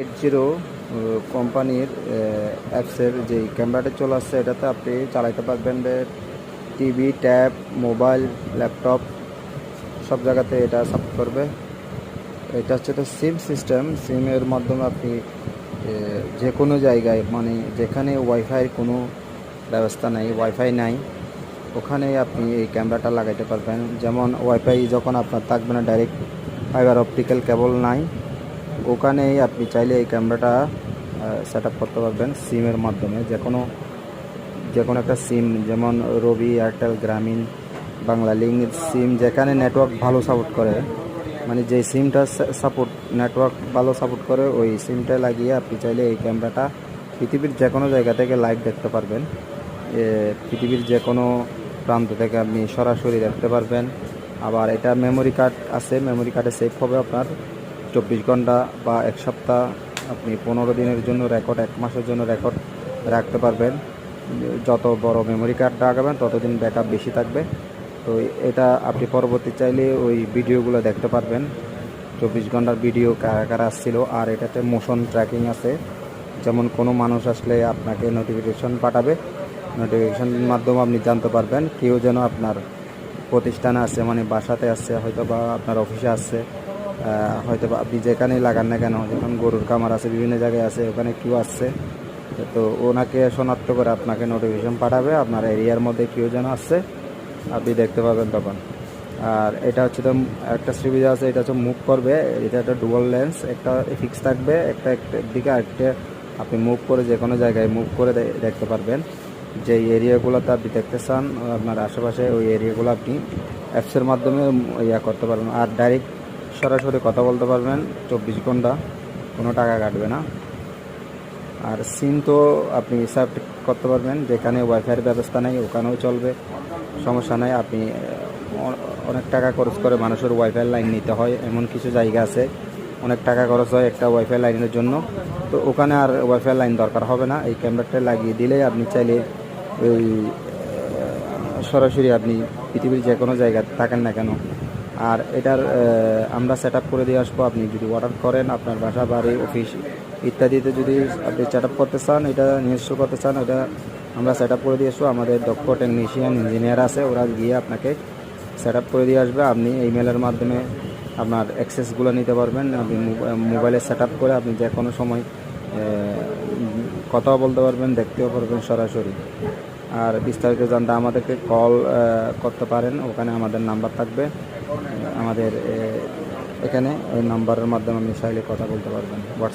Eight zero কোম্পানির অ্যাপসের যে ক্যামেরাটা চলে আসছে, এটাতে আপনি চালাইতে পারবেন টিভি ট্যাব মোবাইল ল্যাপটপ সব জায়গাতে এটা সাপোর্ট করবে। এটা হচ্ছে তো সিম সিস্টেম সিমের মাধ্যমে আপনি যে কোনো জায়গায় মানে যেখানে ওয়াইফাইয়ের কোনো ব্যবস্থা নাই ওয়াইফাই নাই, ওখানে আপনি এই ক্যামেরাটা লাগাইতে পারবেন। যেমন ওয়াইফাই যখন আপনার থাকবে না ডাইরেক্ট ফাইবার অপটিক্যাল কেবল নাই ওখানেই আপনি চাইলে এই ক্যামেরাটা সেট করতে পারবেন সিমের মাধ্যমে। যে কোনো যে কোনো একটা সিম যেমন রবি এয়ারটেল গ্রামীণ বাংলা লিঙ্ক সিম যেখানে নেটওয়ার্ক ভালো সাপোর্ট করে। মানে যে সিমটা সাপোর্ট নেটওয়ার্ক ভালো সাপোর্ট করে, ওই সিমটা লাগিয়ে আপনি চাইলে এই ক্যামেরাটা পৃথিবীর যে কোনো জায়গা থেকে লাইভ দেখতে পারবেন। পৃথিবীর যে কোনো প্রান্ত থেকে আপনি সরাসরি দেখতে পারবেন। আবার এটা মেমোরি কার্ড আছে মেমোরি কার্ডে সেভ হবে আপনার। চব্বিশ ঘণ্টা বা এক সপ্তাহ আপনি পনেরো দিনের জন্য রেকর্ড এক মাসের জন্য রেকর্ড রাখতে পারবেন। যত বড় মেমোরি কার্ড লাগাবেন ততদিন ব্যাকআপ বেশি থাকবে। তো এটা আপনি পরবর্তী চাইলে ওই ভিডিওগুলো দেখতে পারবেন। চব্বিশ ঘণ্টার ভিডিও কারা কারা আসছিল আর এটাতে মোশন ট্র্যাকিং আছে। যেমন কোনো মানুষ আসলে আপনাকে নোটিফিকেশন পাঠাবে নোটিফিকেশনের মাধ্যমে আপনি জানতে পারবেন। কেউ যেন আপনার প্রতিষ্ঠানে আসছে মানে বাসাতে আসছে হয়তো বা আপনার অফিসে আসছে হয়তো আপনি যেখানেই লাগান না কেন, যখন গরুর খামার আছে, বিভিন্ন জায়গায় আছে, ওখানে কেউ আসছে, তো ওনাকে শনাক্ত করে আপনাকে নোটিফিকেশন পাঠাবে, আপনার এরিয়ার মধ্যে কেউ যেন আসছে, আপনি দেখতে পাবেন তখন। আর এটা হচ্ছে তো একটা সুবিধা আছে, এটা হচ্ছে মুভ করবে, এটা একটা ডুয়াল লেন্স একটা ফিক্স থাকবে, একটা দিকে আরেকটা আপনি মুভ করে যে কোনো জায়গায় মুভ করে দেখতে পারবেন। যে এরিয়াগুলোতে আপনি দেখতে চান, আপনার আশেপাশে ওই এরিয়াগুলো আপনি অ্যাপসের মাধ্যমে ইয়া করতে পারবেন। আর ডাইরেক্ট সরাসরি কথা বলতে পারবেন, চব্বিশ ঘণ্টা, কোনো টাকা কাটবে না। আর সিম তো আপনি হিসাব করতে পারবেন, যেখানে ওয়াইফাইয়ের ব্যবস্থা নেই, ওখানেও চলবে। সমস্যা নাই, আপনি অনেক টাকা খরচ করে মানুষের ওয়াইফাই লাইন নিতে হয়, এমন কিছু জায়গা আছে। অনেক টাকা খরচ হয় একটা ওয়াইফাই লাইনের জন্য। তো ওখানে আর ওয়াইফাই লাইন দরকার হবে না, এই ক্যামেরাটা লাগিয়ে দিলেই আপনি চাইলে ওই সরাসরি আপনি পৃথিবীর যে কোনো জায়গায় থাকেন না কেন আর এটার আমরা সেট করে দিয়ে আসব। আপনি যদি অর্ডার করেন, আপনার বাসা, বাড়ি অফিস ইত্যাদিতে যদি আপনি সেট করতে চান, এটা নিজস্ব করতে চান, এটা আমরা সেট করে দিয়ে আসব। আমাদের দক্ষ টেকনিশিয়ান ইঞ্জিনিয়ার আছে, ওরা গিয়ে আপনাকে সেট করে দিয়ে আসবে। আপনি ইমেলের মাধ্যমে আপনার অ্যাক্সেসগুলো নিতে পারবেন। আপনি মোবাইলে সেট করে আপনি যে কোনো সময় কথাও বলতে পারবেন, দেখতেও পারবেন সরাসরি। আর বিস্তারিত জানতে আমাদেরকে কল করতে পারেন। ওখানে আমাদের নাম্বার থাকবে। আমাদের এখানে ওই নাম্বারের মাধ্যমে আপনি চাইলে কথা বলতে পারবেন। হোয়াটসঅ্যাপ